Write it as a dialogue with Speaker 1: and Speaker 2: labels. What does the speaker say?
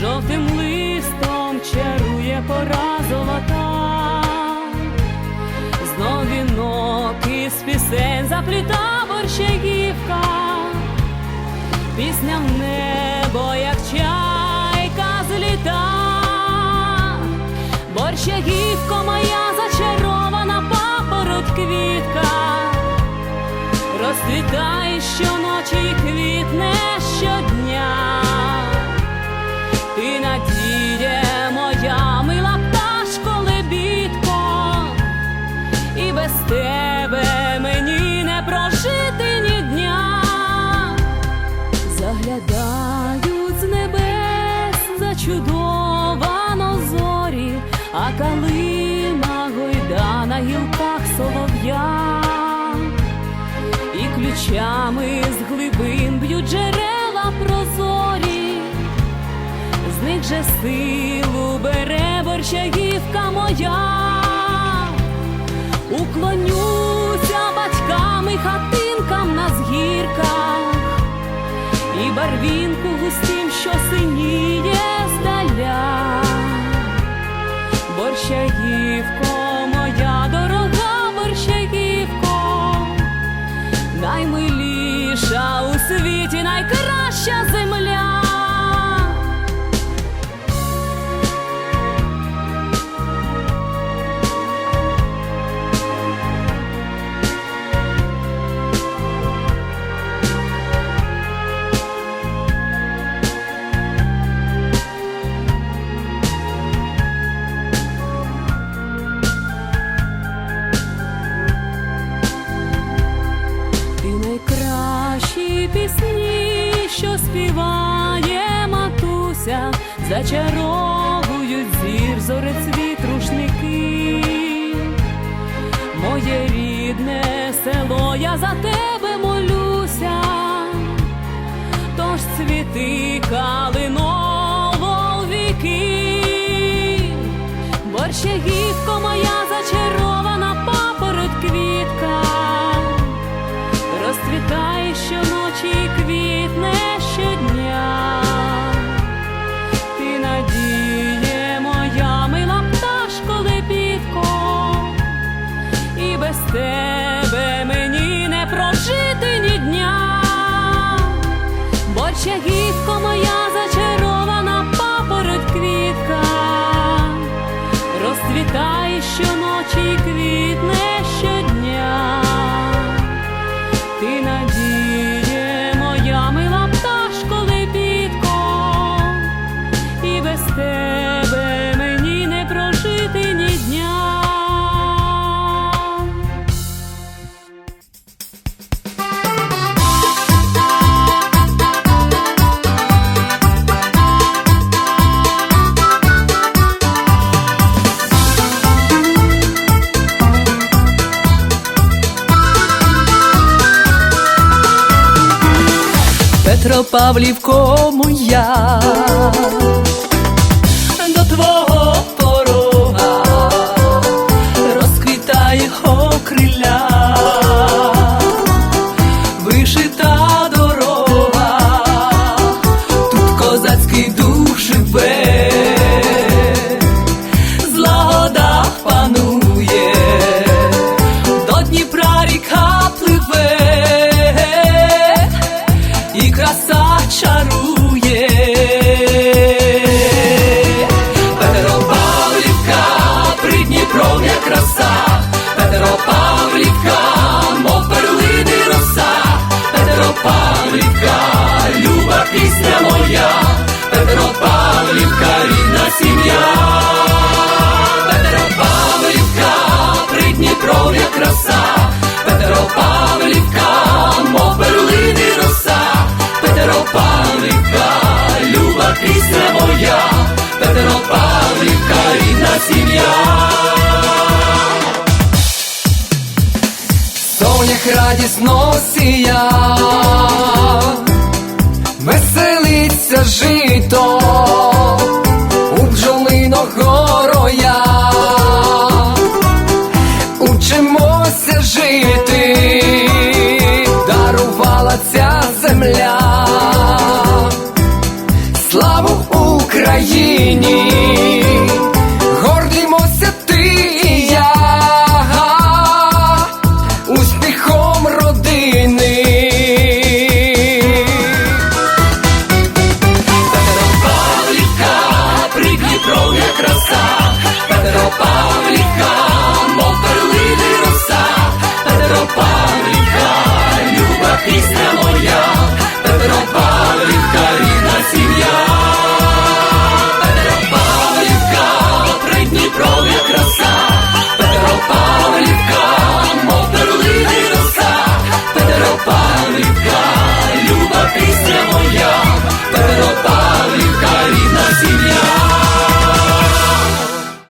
Speaker 1: жовтим листом чарує пора золота. Знов вінок із пісень запліта борщагівка, пісня в небо, як чайка зліта. Борщагівко моя зачарована папороть квітка, розцвітає щоночі і зачудовано зорі, а калина гойда на гілках солов'я, і ключами з глибин б'ють джерела прозорі, з них же силу бере борщагівка моя. Уклонюся батькам і хатинкам на згірках. І барвінку густім, що синіє здаля. Борщагівко, Ти найкращі пісні, що співає матуся, зачаровують зір зорецвіт рушники. Моє рідне село, я за тебе молюся, тож цвіти калиново віки. Борщагівко моя зачарована тебе мені не прожити ні дня. бо моя зачарована
Speaker 2: Петропавлівко я. До твого порога розквітає окриля, вишита рідна сім'я. Петропавлівка, придніпров'я краса, Петропавлівка, мов перлини роса, Петропавлівка, люба пісня моя, Петропавлівка, рідна сім'я. Сонях радісно сія, веселиться жито
Speaker 1: моя, Петро